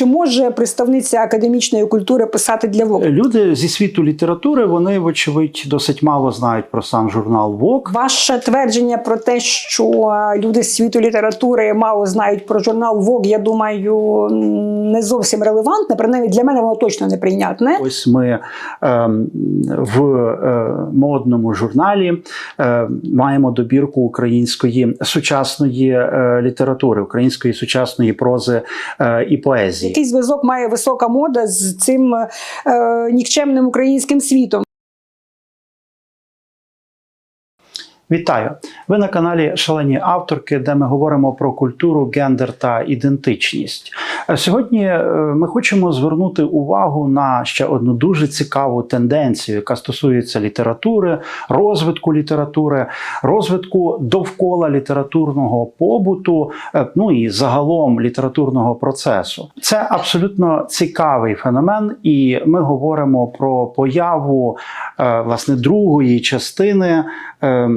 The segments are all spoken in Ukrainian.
Чи може представниця академічної культури писати для Vogue? Люди зі світу літератури вони, вочевидь, досить мало знають про сам журнал Vogue. Ваше твердження про те, що люди з світу літератури мало знають про журнал Vogue, я думаю, не зовсім релевантне. Принаймні для мене воно точно неприйнятне. Ось ми ем, в е, модному журналі е, маємо добірку української сучасної е, літератури, української сучасної прози е, і поезії. Який зв'язок має висока мода з цим е, нікчемним українським світом? Вітаю! Ви на каналі Шалені авторки, де ми говоримо про культуру, гендер та ідентичність. Е, Сьогодні е, ми хочемо звернути увагу на ще одну дуже цікаву тенденцію, яка стосується літератури, розвитку літератури, розвитку довкола літературного побуту, е, ну і загалом літературного процесу. Це абсолютно цікавий феномен, і ми говоримо про появу власне другої частини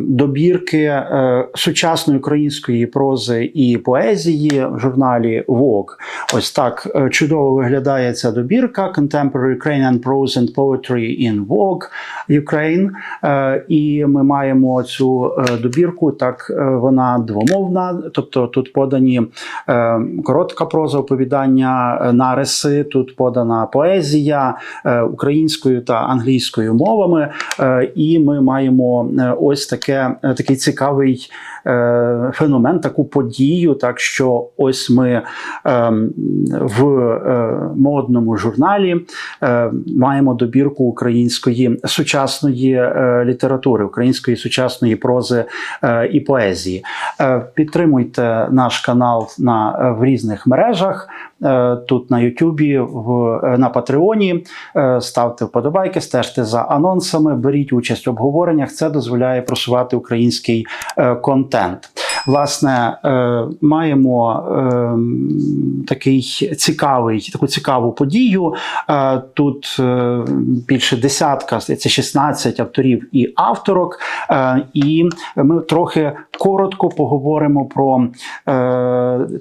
добірки е, сучасної української прози і поезії в журналі Vogue. Ось так е, чудово виглядає ця добірка Contemporary Ukrainian Prose and Poetry in Vogue Ukraine. Е, І ми маємо цю добірку. Так вона двомовна, тобто тут подані коротка проза, оповідання, нариси. Тут подана поезія українською та англійською мовами. І ми маємо е, ось таке, е, такий цікавий е, феномен, таку подію. Так що ось ми ем, в е, модному журналі е, маємо добірку української сучасної е, літератури, української сучасної прози е, і поезії. Е, Підтримуйте наш канал на е, в різних мережах. Е, Тут на Ютубі, е, на Патреоні Е, ставте вподобайки, стежте за анонсами, беріть участь в обговореннях. Це дозволяє просувати український контент. Власне, е, маємо е, такий цікавий, таку цікаву подію. Е, Тут більше десятка, здається, 16 авторів і авторок. І ми трохи коротко поговоримо про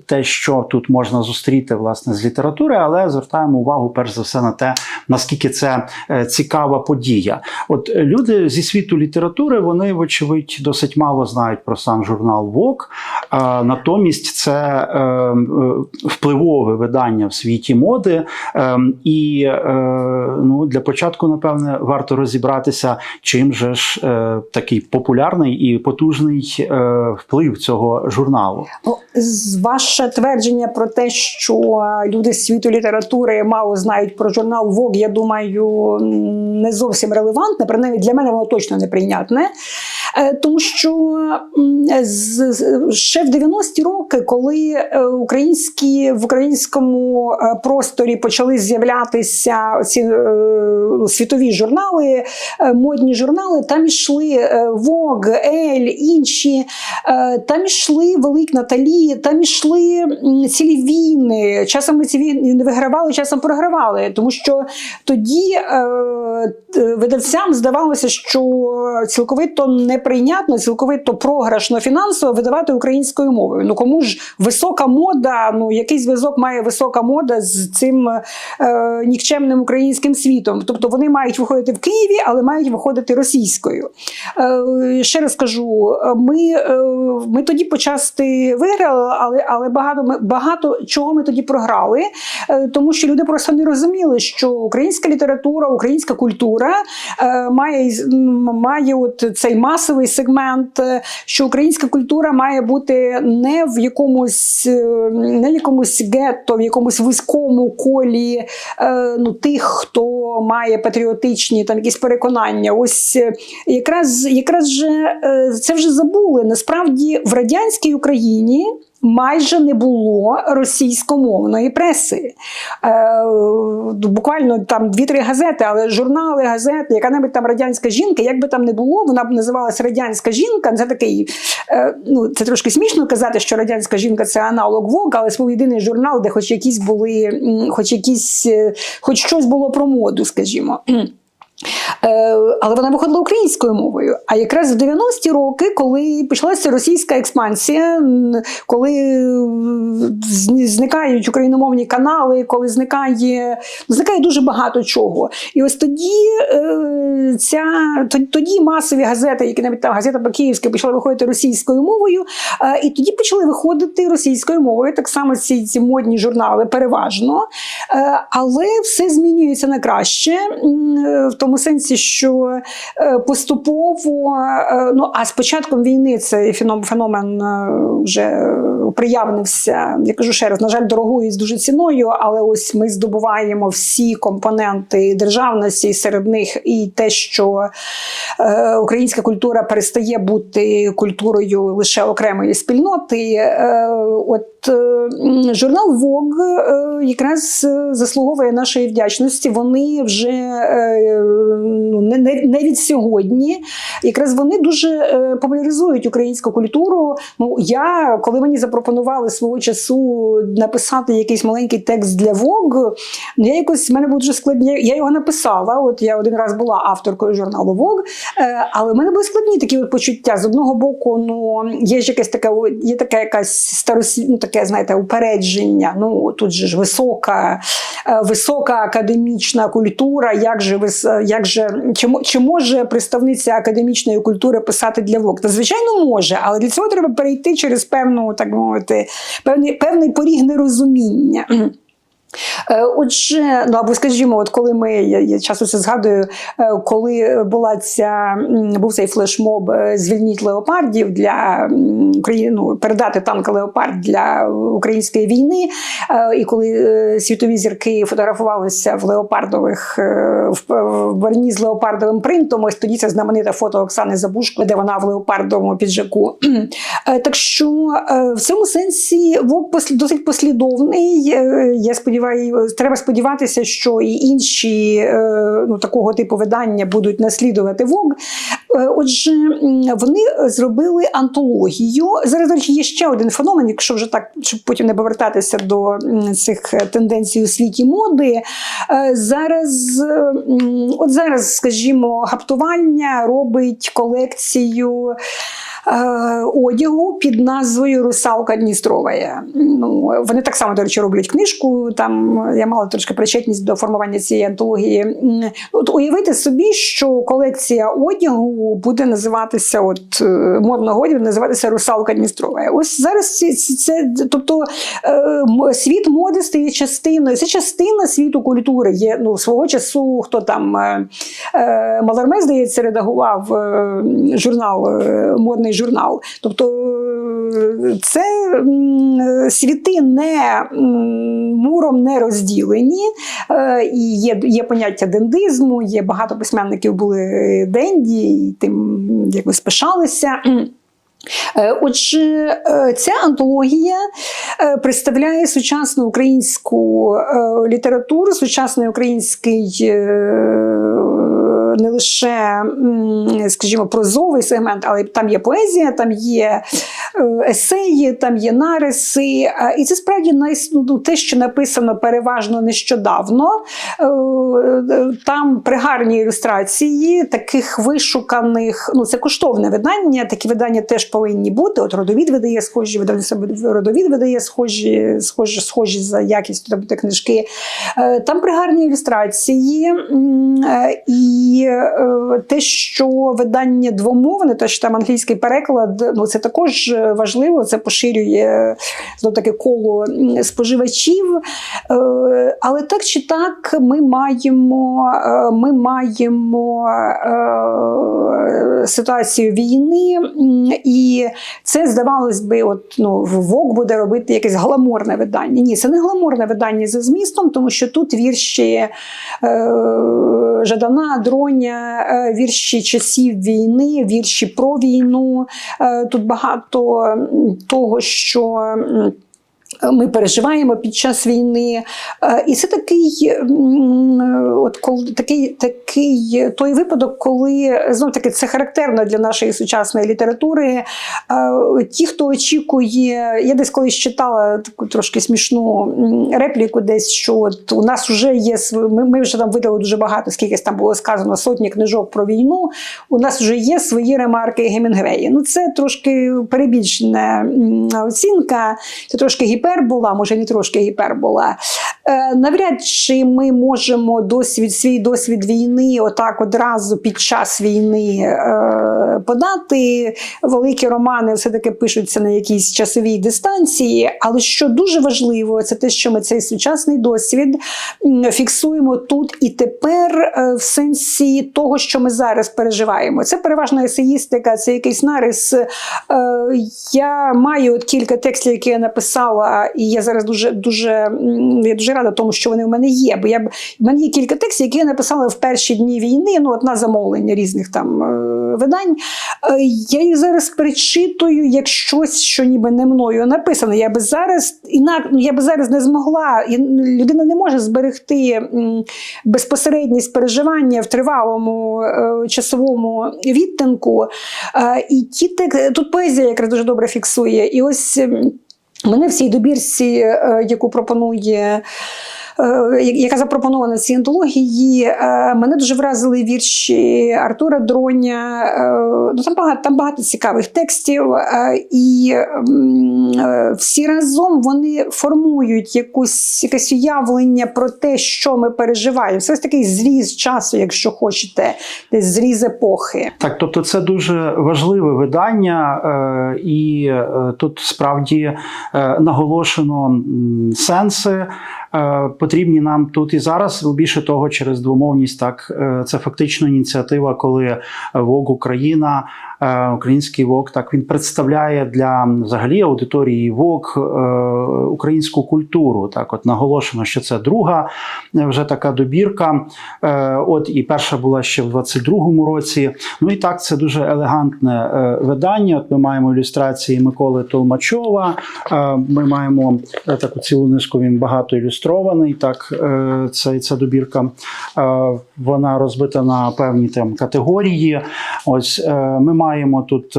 те, що тут можна зустріти власне з літератури, але звертаємо увагу перш за все на те, наскільки це цікава подія. От люди зі світу літератури вони, вочевидь, досить мало знають про сам журнал Vogue. А натомість це е, е, впливове видання в світі моди. Е, і е, ну, для початку, напевне, варто розібратися, чим же ж е, такий популярний і потужний вплив цього журналу. Ну, ваше твердження про те, що люди з світу літератури мало знають про журнал Vogue, я думаю, не зовсім релевантне. Принаймні для мене воно точно неприйнятне. Тому що з- ще в 90-ті роки, коли е, українські в українському е, просторі почали з'являтися ці е, світові журнали, модні журнали, там ішли е, Vogue, Elle, інші, там ішли Велик Наталі, там ішли цілі війни. Часом ми ці війни вигравали, часом програвали, тому що тоді видавцям здавалося, що цілковито неприйнятно, цілковито програшно фінансово видавати українською мовою. Ну кому ж висока мода? Ну який зв'язок має висока мода з цим е, нікчемним українським світом? Тобто вони мають виходити в Києві, але мають виходити російською. Е, ще раз кажу, ми, е, ми тоді почасти виграли, але, але багато, багато чого ми тоді програли, е, тому що люди просто не розуміли, що українська література, українська культура е, має, має от цей масовий сегмент, е, що українська культура має бути не в якомусь, е, не в якомусь гетто, в якомусь вузькому колі е, ну, тих, хто має патріотичні там якісь переконання. Ось е, якраз, якраз же це вже забули. Насправді в радянській Україні. Майже не було російськомовної преси. Е, буквально там дві-три газети, але журнали, газети, яка-небудь там радянська жінка, як би там не було, вона б називалася радянська жінка. Це такий, е, ну це трошки смішно казати, що радянська жінка це аналог Vogue, але був єдиний журнал, де хоч якісь були, хоч якісь, е, хоч щось було про моду, скажімо. Е, Але вона виходила українською мовою. А якраз в 90-ті роки, коли почалася російська експансія, коли зникають україномовні канали, коли зникає, зникає дуже багато чого. І ось тоді е, ця тоді масові газети, які навіть там газета По-Київська почали виходити російською мовою, е, і тоді почали виходити російською мовою. Так само ці, ці модні журнали переважно. Але все змінюється на краще, в тому сенсі, що е, поступово, е, ну а з початком війни цей феном- феномен е, вже приявнився. Я кажу ще раз, на жаль, дорогою з дуже ціною, але ось ми здобуваємо всі компоненти державності, серед них і те, що українська культура перестає бути культурою лише окремої спільноти. Е, Е, журнал Vogue е, якраз е, заслуговує нашої вдячності. Вони вже ну, не, від сьогодні. Якраз вони дуже популяризують українську культуру. Ну я коли мені запропонували свого часу написати якийсь маленький текст для Vogue, ну, я якось в мене було дуже складні. Я його написала. От я один раз була авторкою журналу Vogue, але в мене були складні такі от почуття. З одного боку, ну є ж якесь таке, є така якась старосвіт, ну таке, знаєте, упередження. Ну тут же ж висока, е, висока академічна культура. Як же вис- як же чи, чи може представниця академічної культури писати для вок? Та звичайно може, але для цього треба перейти через певну, так мовити, певний, певний поріг нерозуміння. Е, Отже, ну або скажімо, от коли ми я, часто це згадую, е, коли була ця був цей флешмоб е, звільніть леопардів для ну, передати танк леопард для української війни, і коли світові зірки фотографувалися в леопардових в, в з леопардовим принтом, ось тоді це знамените фото Оксани Забушко, де вона в леопардовому піджаку. Так що в цьому сенсі ВОК досить послідовний. Я сподіваюся, треба сподіватися, що і інші е, ну, такого типу видання будуть наслідувати ВОК. Е, Отже, вони зробили антологію. Зараз, до речі, є ще один феномен, якщо вже так, щоб потім не повертатися до цих тенденцій у світі моди. Е, Зараз, е, от зараз, скажімо, гаптування робить колекцію. Е, Одягу під назвою Русалка Дністровая. Ну, вони так само, до речі, роблять книжку. Там я мала трошки причетність до формування цієї антології. От уявити собі, що колекція одягу буде називатися, от е, модного одягу, називатися Русалка Дністрова. Ось зараз це, це, тобто е, світ моди стає частиною. Це частина світу культури. Є ну свого часу, хто там Маларме, здається, редагував журнал, е, модний журнал. Тобто е, це світи не муром не розділені. Е, І є, є поняття дендизму, є багато письменників були денді, і тим якби спишалися. Е, Отже, ця антологія представляє сучасну українську літературу, сучасний український не лише, скажімо, прозовий сегмент, але там є поезія, там є есеї, там є нариси. Е, І це справді ну, те, що написано переважно нещодавно. Е, Там пригарні ілюстрації таких вишуканих, ну це коштовне видання. Такі видання теж повинні бути. От родовід видає схожі, видавництво родовід видає схожі, схожі, схожі за якістю тобто, книжки. Е, Там пригарні ілюстрації, е, і е, те, що видання двомовне, те, що там англійський переклад, ну це також важливо, це поширює знов таки коло споживачів. Е, Але так чи так, ми маємо, е, ми маємо е, ситуацію війни, і це здавалось би, от ну ВОК буде робити якесь гламурне видання. Ні, це не гламурне видання за змістом, тому що тут вірші Жадана, Дроня, вірші часів війни, вірші про війну. Тут багато м, того, що. Ми переживаємо під час війни. Е, І це такий, от такий, такий той випадок, коли знов таки це характерно для нашої сучасної літератури. Е, Ті, хто очікує, я десь колись читала таку трошки смішну репліку, десь що от у нас вже є ми, ми вже там видали дуже багато, скільки там було сказано, сотні книжок про війну. У нас вже є свої ремарки Гемінгвеї. Ну це трошки перебільшена оцінка, це трошки гіпербола, може не трошки гіпербола. Е, навряд чи ми можемо досвід, свій досвід війни отак одразу під час війни е, подати. Великі романи все-таки пишуться на якійсь часовій дистанції. Але що дуже важливо, це те, що ми цей сучасний досвід фіксуємо тут і тепер е, в сенсі того, що ми зараз переживаємо. Це переважно есеїстика, це якийсь нарис. Я маю от кілька текстів, які я написала, і я зараз дуже дуже я дуже рада тому, що вони в мене є. Бо я б в мене є кілька текстів, які я написала в перші дні війни, ну от на замовлення різних там е, видань. Е, Я їх зараз перечитую як щось, що ніби не мною написано. Я би зараз інак, ну, я би зараз не змогла. Людина не може зберегти безпосередність переживання в тривалому е, часовому відтинку. І ті тек... тут поезія якраз дуже добре фіксує. І ось мене в цій добірці, е, яку пропонує. Е, Яка запропонована в цій антології, е, мене дуже вразили вірші Артура Дроня. е, Ну, там, багато, там багато цікавих текстів, і всі разом вони формують якусь, якесь уявлення про те, що ми переживаємо. Це ось такий зріз часу, якщо хочете, десь зріз епохи. Так, тобто це дуже важливе видання, і тут справді наголошено сенси. Е, Потрібні нам тут і зараз, більше того, через двомовність, так е, це фактично ініціатива, коли ВОГ Україна, е, український ВОК, так він представляє для взагалі аудиторії ВОК е, українську культуру. Так, от наголошено, що це друга е, вже така добірка. Е, От і перша була ще в 22-му році. Ну і так, це дуже елегантне е, видання. От ми маємо ілюстрації Миколи Толмачова. Е, Ми маємо е, таку цілу низку. Він багато ілюстрований. Так, е, це, ця добірка. Е, Вона розбита на певні там категорії. Ось е, ми маємо тут.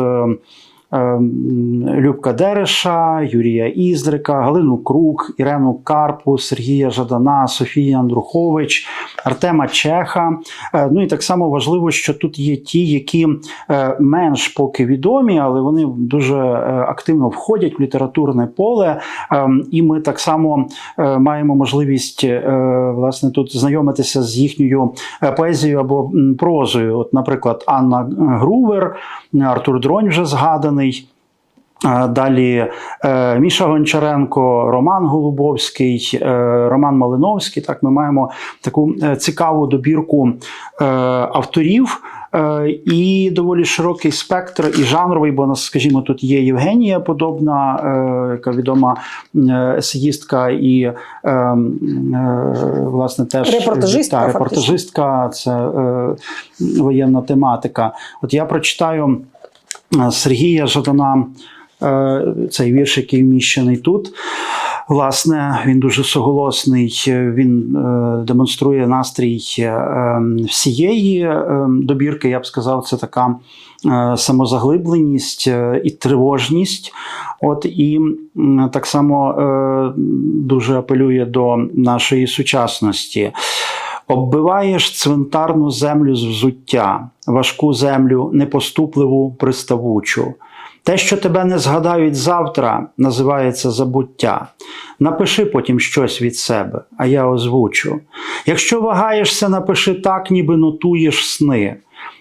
Е, е, Любка Дереша, Юрія Іздрика, Галину Крук, Ірену Карпу, Сергія Жадана, Софію Андрухович, Артема Чеха. Е, Ну і так само важливо, що тут є ті, які е, менш поки відомі, але вони дуже е, активно входять в літературне поле. Е, І ми так само маємо можливість власне тут знайомитися з їхньою поезією або прозою. От, наприклад, Анна Грувер, Артур Дронь вже згаданий. Е, Далі е, Міша Гончаренко, Роман Голубовський, е, Роман Малиновський. Так, ми маємо таку е, цікаву добірку авторів. І доволі широкий спектр і жанровий, бо нас, скажімо, тут є Євгенія Подобна, яка відома есеїстка і власне теж Репортажистка, та, репортажистка, це воєнна тематика. От я прочитаю Сергія Жадана. Е, Цей вірш, який вміщений тут. Власне, він дуже соголосний. Він е, демонструє настрій е, всієї е, добірки. Я б сказав, це така е, самозаглибленість е, і тривожність. От і так само е, дуже апелює до нашої сучасності. Оббиваєш цвинтарну землю з взуття, важку землю, непоступливу, приставучу. Те, що тебе не згадають завтра, називається забуття. Напиши потім щось від себе, а я озвучу. Якщо вагаєшся, напиши так, ніби нотуєш сни.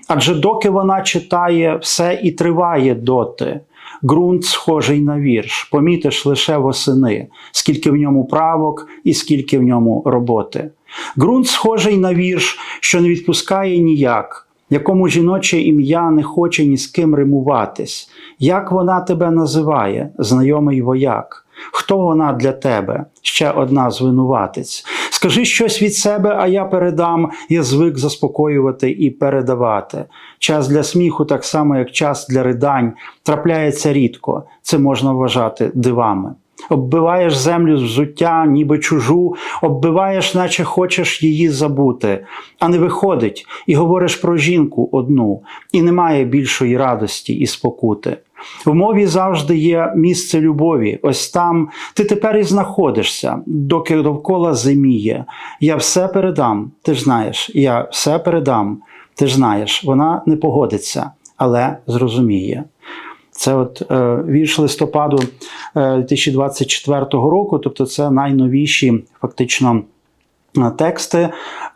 Адже доки вона читає, все і триває доти. Ґрунт схожий на вірш, помітиш лише восени, скільки в ньому правок і скільки в ньому роботи. Ґрунт схожий на вірш, що не відпускає ніяк, якому жіноче ім'я не хоче ні з ким римуватись. Як вона тебе називає, знайомий вояк? Хто вона для тебе? Ще одна звинуватець. Скажи щось від себе, а я передам. Я звик заспокоювати і передавати. Час для сміху, так само як час для ридань, трапляється рідко. Це можна вважати дивами. Оббиваєш землю з взуття, ніби чужу, оббиваєш, наче хочеш її забути, а не виходить, і говориш про жінку одну, і немає більшої радості і спокути. В мові завжди є місце любові. Ось там ти тепер і знаходишся, доки довкола зиміє. Я все передам, ти ж знаєш, я все передам, ти ж знаєш, вона не погодиться, але зрозуміє. Це от е, вірш листопаду е, 2024 року, тобто це найновіші фактично. е, Тексти,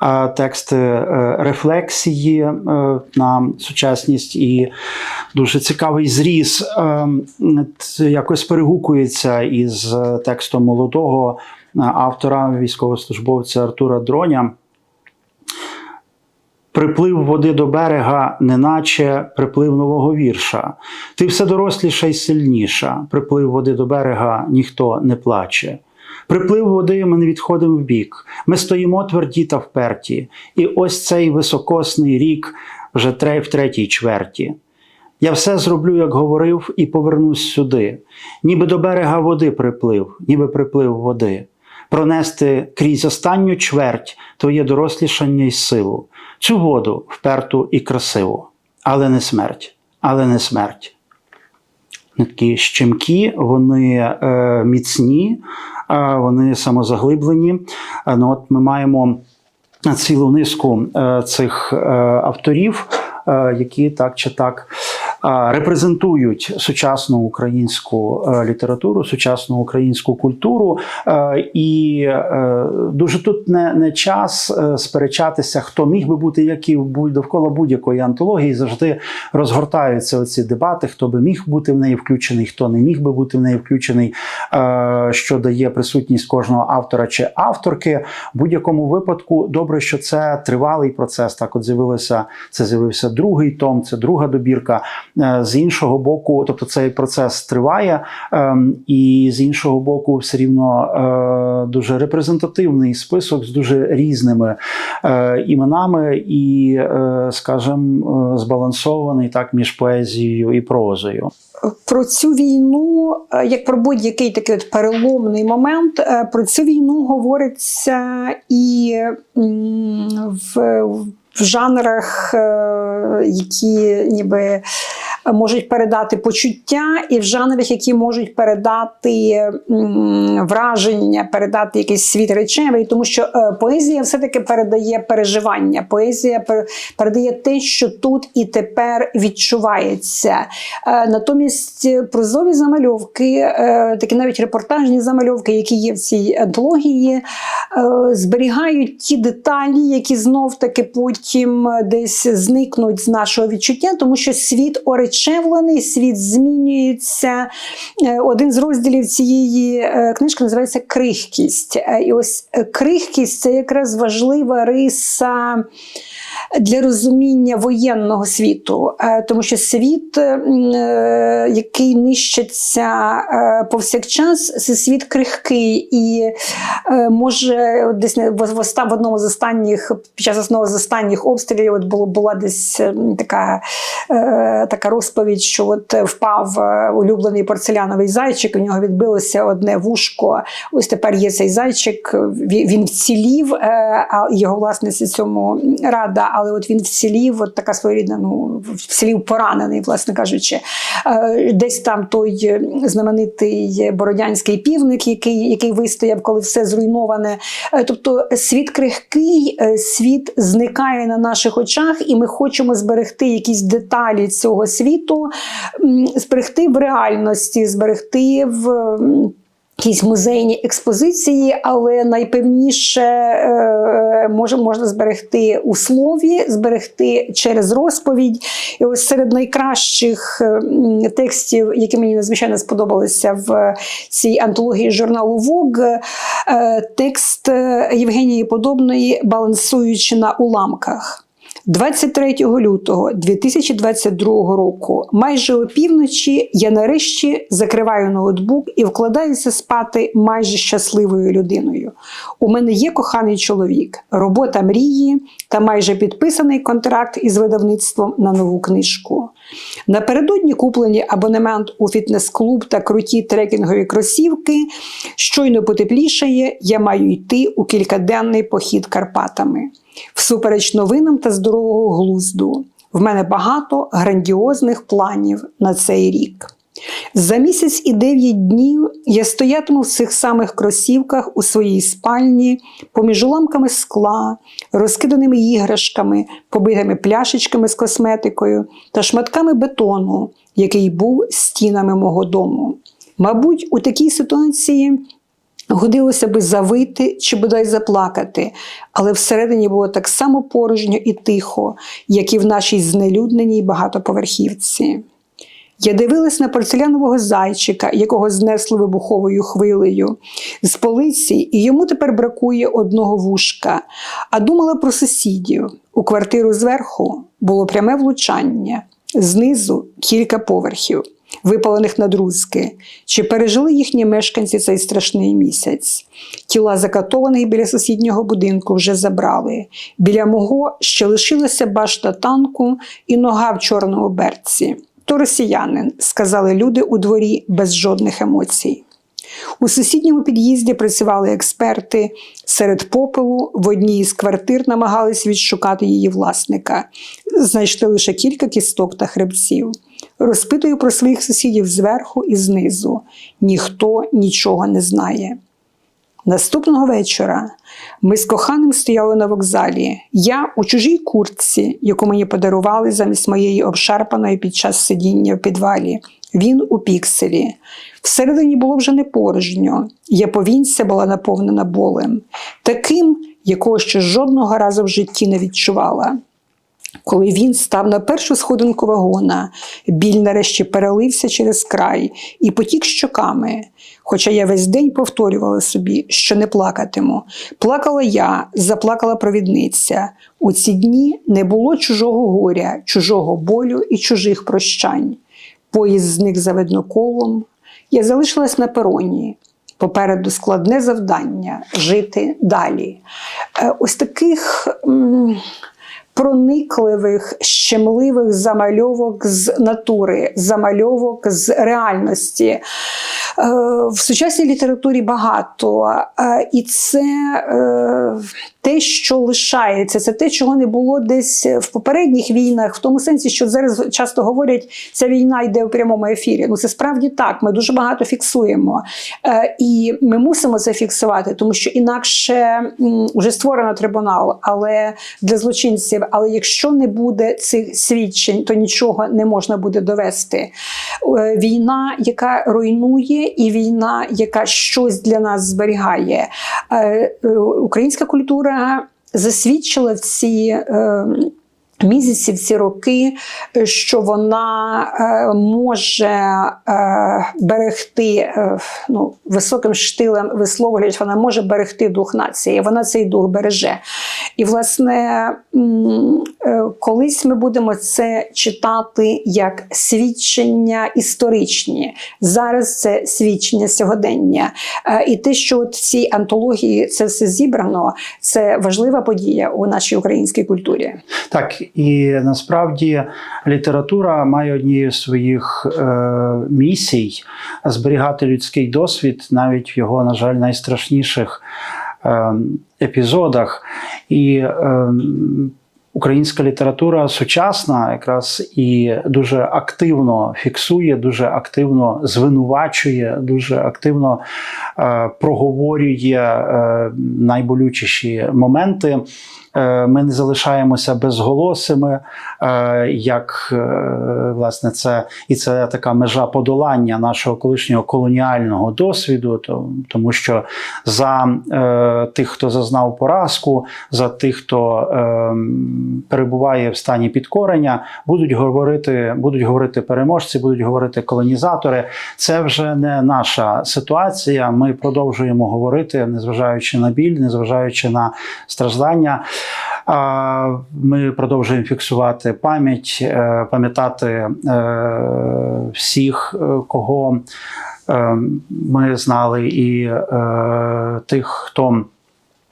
е, тексти е, рефлексії е, на сучасність і дуже цікавий зріз е, якось перегукується із е, текстом молодого е, автора, військовослужбовця Артура Дроня. Приплив води до берега, неначе приплив нового вірша. Ти все доросліша й сильніша. Приплив води до берега ніхто не плаче. Приплив води ми не відходимо вбік. Ми стоїмо тверді та вперті. І ось цей високосний рік вже в третій чверті. Я все зроблю, як говорив, і повернусь сюди. Ніби до берега води приплив, ніби приплив води. Пронести крізь останню чверть твоє дорослішання й силу, цю воду вперту і красиву, але не смерть, але не смерть. Такі щемкі, вони е, міцні, е, вони самозаглиблені. Е, ну, от ми маємо цілу низку е, цих е, авторів, е, які так чи так репрезентують сучасну українську е, літературу, сучасну українську культуру. Е, І е, дуже тут не, не час сперечатися, хто міг би бути які довкола будь-якої антології. Завжди розгортаються оці дебати, хто би міг бути в неї включений, хто не міг би бути в неї включений, що дає присутність кожного автора чи авторки. В будь-якому випадку добре, що це тривалий процес. Так, от з'явилося це з'явився другий том, це друга добірка. Е, З іншого боку, тобто цей процес триває, ем, і з іншого боку, все рівно е, дуже репрезентативний список з дуже різними е, іменами і, скажімо, збалансований так між поезією і прозою. Про цю війну, як про будь-який такий от переломний момент, про цю війну говориться і в, в жанрах, які ніби можуть передати почуття, і в жанрах, які можуть передати враження, передати якийсь світ речевий, тому що е, поезія все-таки передає переживання. Поезія передає те, що тут і тепер відчувається. Е, Натомість е, прозові замальовки, е, такі навіть репортажні замальовки, які є в цій антології, е, зберігають ті деталі, які знов таки потім е, десь зникнуть з нашого відчуття, тому що світ оречевлений, світ змінюється. Е, Один з розділів цієї е, книжки називається Крихкість. Е, І ось крихкість це якраз важлива риса для розуміння воєнного світу, Е, тому що світ, е, е, який нищиться повсякчас, це світ крихкий і може десь в, одному з останніх під час одного з останніх обстрілів от була десь така, така розповідь, що от впав улюблений порцеляновий зайчик, у нього відбилося одне вушко. Ось тепер є цей зайчик. Він, вцілів, а його власниці цьому рада, але от він вцілів, от така своєрідна, ну вцілів поранений, власне кажучи. Е, Десь там той е, знаменитий бородянський півник, який, який вистояв, коли все зруйноване. Е, Тобто світ крихкий, світ зникає на наших очах, і ми хочемо зберегти якісь деталі цього світу, зберегти в реальності, зберегти в. Якісь музейні експозиції, але найпевніше е, може, можна зберегти у слові, зберегти через розповідь. І ось серед найкращих е, текстів, які мені надзвичайно сподобалися в цій антології журналу е, текст е, Євгенії Подобної Балансуючи на уламках. 23 лютого 2022 року, майже опівночі, я нарешті закриваю ноутбук і вкладаюся спати майже щасливою людиною. У мене є коханий чоловік, робота мрії та майже підписаний контракт із видавництвом на нову книжку. Напередодні куплені абонемент у фітнес-клуб та круті трекінгові кросівки. Щойно потеплішає, я маю йти у кількаденний похід Карпатами. Всупереч новинам та здорового глузду. В мене багато грандіозних планів на цей рік. За місяць і дев'ять днів я стоятиму в цих самих кросівках у своїй спальні, поміж уламками скла, розкиданими іграшками, побитими пляшечками з косметикою та шматками бетону, який був стінами мого дому. Мабуть, у такій ситуації годилося би завити чи бодай заплакати, але всередині було так само порожньо і тихо, як і в нашій знелюдненій багатоповерхівці. Я дивилась на порцелянового зайчика, якого знесло вибуховою хвилею з полиці, і йому тепер бракує одного вушка. А думала про сусідів. У квартиру зверху було пряме влучання, знизу кілька поверхів, випалених на друзки. Чи пережили їхні мешканці цей страшний місяць? Тіла закатованих біля сусіднього будинку вже забрали. Біля мого ще лишилася башта танку і нога в чорному берці. То росіянин, сказали люди у дворі без жодних емоцій. У сусідньому під'їзді працювали експерти. Серед попелу в одній із квартир намагались відшукати її власника. Знайшли лише кілька кісток та хребців. Розпитую про своїх сусідів зверху і знизу. Ніхто нічого не знає. Наступного вечора ми з коханим стояли на вокзалі. Я у чужій куртці, яку мені подарували замість моєї обшарпаної під час сидіння в підвалі. Він у пікселі. Всередині було вже не порожньо. Я повінця була наповнена болем, таким, якого ще жодного разу в житті не відчувала. Коли він став на першу сходинку вагона, біль нарешті перелився через край і потік щоками. Хоча я весь день повторювала собі, що не плакатиму. Плакала я, заплакала провідниця. У ці дні не було чужого горя, чужого болю і чужих прощань. Поїзд зник за видноколом. Я залишилась на пероні. Попереду складне завдання жити далі. Е, Ось таких. Проникливих, щемливих замальовок з натури, замальовок з реальності. Е, В сучасній літературі багато, Е, і це е, те, що лишається, це те, чого не було десь в попередніх війнах, в тому сенсі, що зараз часто говорять, ця війна йде у прямому ефірі. Ну це справді так. Ми дуже багато фіксуємо. І ми мусимо це фіксувати, тому що інакше вже створено трибунал, але для злочинців. Але якщо не буде цих свідчень, то нічого не можна буде довести. Війна, яка руйнує, і війна, яка щось для нас зберігає. Е, е, Українська культура засвідчила в ці. е, Місяці в ці роки, що вона може берегти ну, високим штилем висловлюють, вона може берегти дух нації, вона цей дух береже. І, власне, е, колись ми будемо це читати як свідчення історичні. Зараз це свідчення сьогодення. Е, І те, що от в цій антології це все зібрано, це важлива подія у нашій українській культурі. Так, і насправді література має однією з своїх е, місій зберігати людський досвід навіть в його, на жаль, найстрашніших епізодах. І е, Українська література сучасна якраз і дуже активно фіксує, дуже активно звинувачує, дуже активно е, проговорює е, найболючіші моменти. Е, Ми не залишаємося безголосими, е, як е, власне це і це така межа подолання нашого колишнього колоніального досвіду, то- тому що за тих, хто зазнав поразку, за тих, хто перебуває в стані підкорення, будуть говорити, будуть говорити переможці, будуть говорити колонізатори. Це вже не наша ситуація. Ми продовжуємо говорити, незважаючи на біль, незважаючи на страждання. Ми продовжуємо фіксувати пам'ять, е, пам'ятати е, всіх, е, кого ми знали, і тих, хто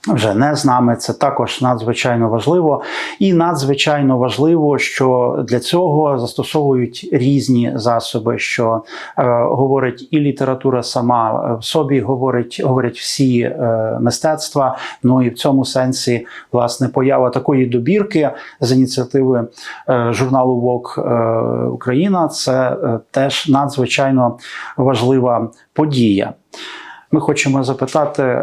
вже не з нами. Це також надзвичайно важливо. І надзвичайно важливо, що для цього застосовують різні засоби, що е, говорить і література сама в собі, говорить, говорять всі е, мистецтва. Ну і в цьому сенсі власне поява такої добірки з ініціативи е, журналу Vogue е, Україна це е, теж надзвичайно важлива подія. Ми хочемо запитати е,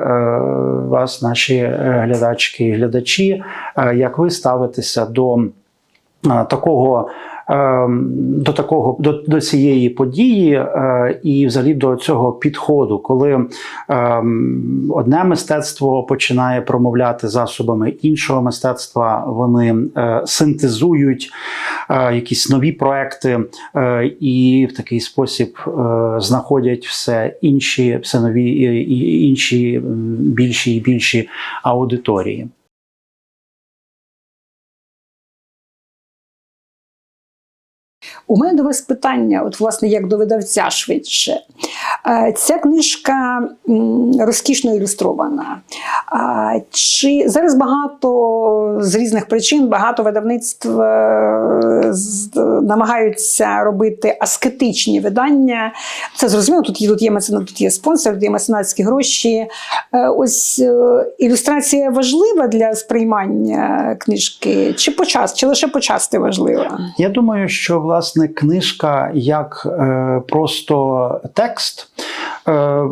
вас, наші е, глядачки і глядачі, е, як ви ставитеся до такого. Е, До такого до, до цієї події е, і взагалі до цього підходу, коли е, одне мистецтво починає промовляти засобами іншого мистецтва, вони е, синтезують е, якісь нові проекти і в такий спосіб знаходять все інші, все нові і інші більші і більші аудиторії. У мене до вас питання, от власне, як до видавця швидше. Е, Ця книжка розкішно ілюстрована. Чи зараз багато з різних причин багато видавництв е, намагаються робити аскетичні видання? Це зрозуміло, тут є, тут є тут є спонсор, тут є меценатські гроші. Е, Ось ілюстрація важлива для сприймання книжки, чи почас, чи лише почасти важлива? Я думаю, що власне книжка як е, просто текст,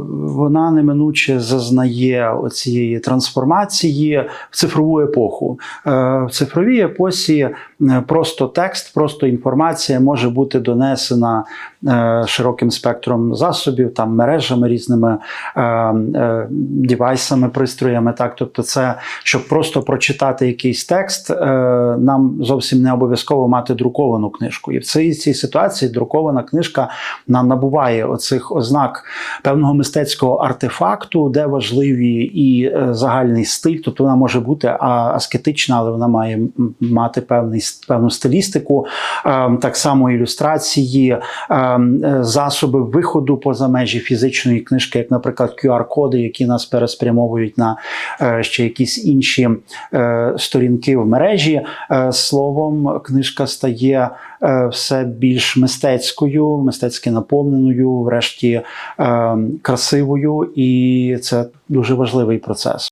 вона неминуче зазнає цієї трансформації в цифрову епоху. Е, в цифровій епосі е, просто текст, просто інформація може бути донесена е, широким спектром засобів, там мережами різними е, е, девайсами, пристроями. Так, тобто, це щоб просто прочитати якийсь текст, е, нам зовсім не обов'язково мати друковану книжку. І в цій, цій ситуації друкована книжка набуває оцих ознак певного мистецького артефакту, де важливі і е, загальний стиль, тобто вона може бути аскетична, але вона має мати певний певну стилістику, Е, так само ілюстрації, е, засоби виходу поза межі фізичної книжки, як, наприклад, QR-коди, які нас переспрямовують на ще якісь інші сторінки в мережі. Словом, книжка стає все більш мистецькою, мистецьки наповненою, врешті е, красивою, і це дуже важливий процес.